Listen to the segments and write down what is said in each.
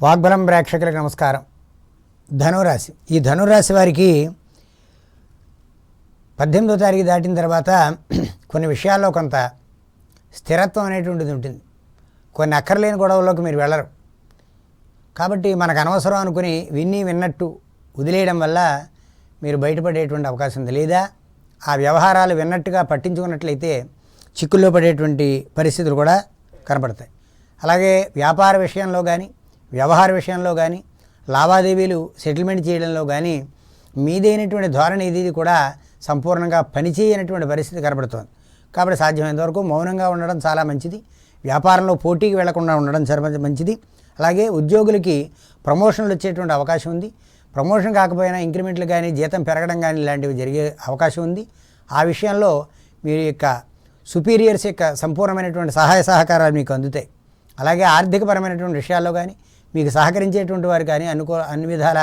వాగ్బలం ప్రేక్షకులకు నమస్కారం. ధనురాశి. ఈ ధనురాశి వారికి పద్దెనిమిదో తారీఖు దాటిన తర్వాత కొన్ని విషయాల్లో కొంత స్థిరత్వం అనేటువంటిది ఉంటుంది. కొన్ని అక్కర్లేని గొడవల్లోకి మీరు వెళ్ళరు. కాబట్టి మనకు అనవసరం అనుకుని విన్ని విన్నట్టు వదిలేయడం వల్ల మీరు బయటపడేటువంటి అవకాశం ఉంది. లేదా ఆ వ్యవహారాలు విన్నట్టుగా పట్టించుకున్నట్లయితే చిక్కుల్లో పడేటువంటి పరిస్థితులు కూడా కనపడతాయి. అలాగే వ్యాపార విషయంలో కానీ వ్యవహార విషయంలో కానీ లావాదేవీలు సెటిల్మెంట్ చేయడంలో కానీ మీదైనటువంటి ధోరణి ఇది కూడా సంపూర్ణంగా పనిచేయనటువంటి పరిస్థితి కనబడుతోంది. కాబట్టి సాధ్యమైనంత వరకు మౌనంగా ఉండడం చాలా మంచిది. వ్యాపారంలో పోటీకి వెళ్ళకుండా ఉండడం చాలా మంచిది. అలాగే ఉద్యోగులకి ప్రమోషన్లు వచ్చేటువంటి అవకాశం ఉంది. ప్రమోషన్ కాకపోయినా ఇంక్రిమెంట్లు కానీ జీతం పెరగడం కానీ ఇలాంటివి జరిగే అవకాశం ఉంది. ఆ విషయంలో మీ యొక్క సుపీరియర్స్ యొక్క సంపూర్ణమైనటువంటి సహాయ సహకారాలు మీకు అందుతాయి. అలాగే ఆర్థికపరమైనటువంటి విషయాల్లో కానీ మీకు సహకరించేటువంటి వారు కానీ అనుకో అన్ని విధాల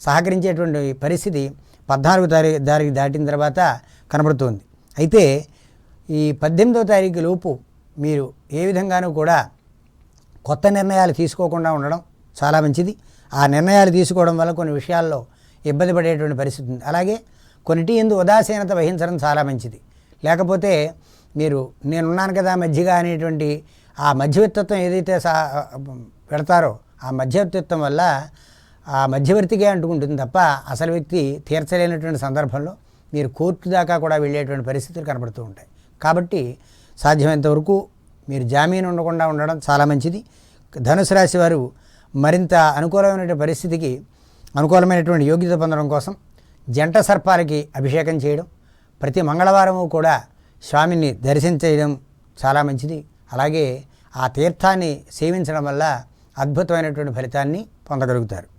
సహకరించేటువంటి పరిస్థితి పద్నాలుగు తారీఖు తారీఖు దాటిన తర్వాత కనబడుతుంది. అయితే ఈ పద్దెనిమిదో తారీఖు లోపు మీరు ఏ విధంగానూ కూడా కొత్త నిర్ణయాలు తీసుకోకుండా ఉండడం చాలా మంచిది. ఆ నిర్ణయాలు తీసుకోవడం వల్ల కొన్ని విషయాల్లో ఇబ్బంది పడేటువంటి పరిస్థితి ఉంది. అలాగే కొన్నిటి ఎందు ఉదాసీనత వహించడం చాలా మంచిది. లేకపోతే మీరు నేనున్నాను కదా మధ్యగా అనేటువంటి ఆ మధ్యవర్తిత్వం ఏదైతే సా పెడతారో ఆ మధ్యవర్తిత్వం వల్ల ఆ మధ్యవర్తిగా అంటుకుంటుంది తప్ప అసలు వ్యక్తి తీర్చలేనటువంటి సందర్భంలో మీరు కోర్టు దాకా కూడా వెళ్ళేటువంటి పరిస్థితులు కనబడుతూ ఉంటాయి. కాబట్టి సాధ్యమైనంత వరకు మీరు జామీన్ ఉండకుండా ఉండడం చాలా మంచిది. ధనుసు రాశి వారు మరింత అనుకూలమైనటువంటి పరిస్థితికి అనుకూలమైనటువంటి యోగ్యత పొందడం కోసం జంట సర్పాలకి అభిషేకం చేయడం ప్రతి మంగళవారము కూడా స్వామిని దర్శించడం చాలా మంచిది. అలాగే ఆ తీర్థాన్ని సేవించడం వల్ల అద్భుతమైనటువంటి ఫలితాన్ని పొందగలుగుతారు.